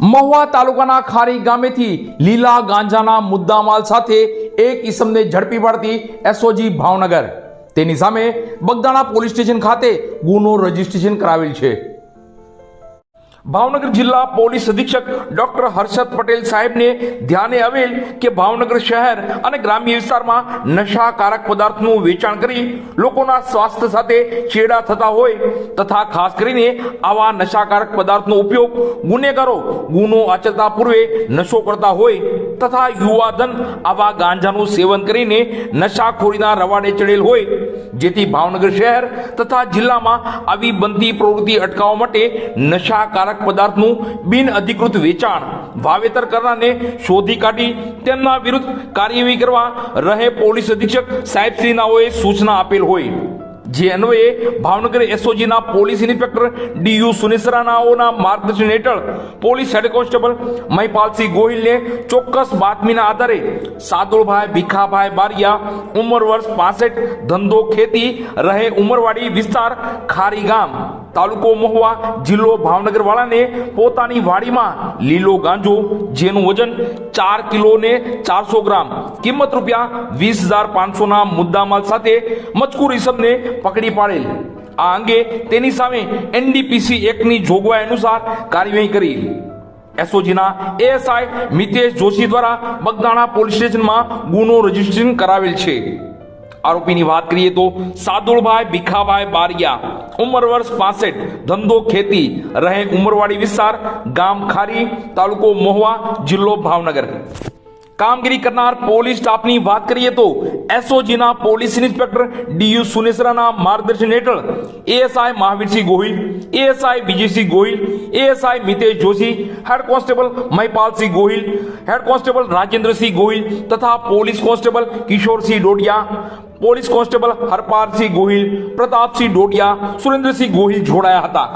મહુવા તાલુકાના ખારી ગામેથી લીલા ગાંજાના મુદ્દામાલ સાથે એક ઈસમને ઝડપી પાડતી એસઓજી ભાવનગર. તેની સામે બગદાણા પોલીસ સ્ટેશન ખાતે ગુનો રજીસ્ટ્રેશન કરાવેલ છે. ભાવનગર જિલ્લા પોલીસ અધિક્ષક ડોક્ટર હર્ષદ પટેલ સાહેબને ધ્યાને આવેલ કે ભાવનગર શહેર અને ગ્રામ્ય વિસ્તારમાં નશાકારક પદાર્થનું વેચાણ કરી લોકોના સ્વાસ્થ્ય સાથે છેડા થતા હોય તથા ખાસ કરીને આવા નશાકારક પદાર્થનો ઉપયોગ ગુનેગારો ગુનો આચરતા પૂર્વે નશો કરતા હોય તથા યુવાધન આવા ગાંજાનું સેવન કરીને નશાખોરીના રવાડે ચડેલ હોય જેથી ભાવનગર શહેર તથા જિલ્લામાં આવી બનતી પ્રવૃત્તિ અટકાવવા માટે નશાકારક પદાર્થનું બિન અધિકૃત વેચાણ, વાવેતર કરનારને શોધી કાઢી તેમના વિરુદ્ધ કાર્યવાહી કરવા રહે પોલીસ અધિક્ષક સાહેબશ્રીનાઓએ સૂચના આપેલ હોય. જે અન્વયે ભાવનગર એસઓજીના પોલીસ ઇન્સ્પેક્ટર ડીયુ સુનિસરાનાઓના માર્ગદર્શન હેઠળ પોલીસ હેડ કોન્સ્ટેબલ મહિપાલસિંહ ગોહિલને ચોક્કસ બાતમીના આધારે સાદુળભાઈ ભીખાભાઈ બારિયા, ઉંમર વર્ષ પાસઠ, ધંધો ખેતી, રહે ઉમરવાડી વિસ્તાર, ખારી ગામ. તાલુકો મહુવા જિલ્લો ભાવનગર વાળાને પોતાની વાડીમાં લીલો ગાંજો, જેનું વજન ચાર કિલો ને ચારસો ગ્રામ, કિંમત રૂપિયા વીસ હજાર પાંચસોના મુદ્દામાલ સાથે મજકૂર ઇસમને પકડી પાડેલ. આ અંગે તેની સામે એનડીપીસી એક્ટની જોગવાઈ અનુસાર કાર્યવાહી કરી. એસઓજીના એએસઆઈ મિતેશ જોશી દ્વારા બગદાણા પોલીસ સ્ટેશનમાં ગુનો રજીસ્ટ્રેશન કરાવેલ છે. આરોપીની વાત કરીએ તો સાદુળભાઈ ભીખાભાઈ બારિયા ઉંમર વર્ષ પાસઠ, ધંધો ખેતી, રહે ઉમરવાડી વિસ્તાર, ગામ ખારી, તાલુકો મહુવા, જિલ્લો ભાવનગર. કામગીરી કરનાર પોલીસ સ્ટાફની વાત કરીએ તો એસઓજીના પોલીસ ઇન્સ્પેક્ટર ડીયુ સુનેસરાના માર્ગદર્શન હેઠળ ASI Mahavirsinh Gohil, ASI Vijaysinh Gohil, ASI Mitesh Joshi, head constable Mahipalsinh Gohil, head constable Rajendrasinh Gohil તથા police constable Kishorsinh Dodiya police constable Harpalsinh Gohil Pratapsinh Dodiya Surendrasinh Gohil જોડાયા હતા.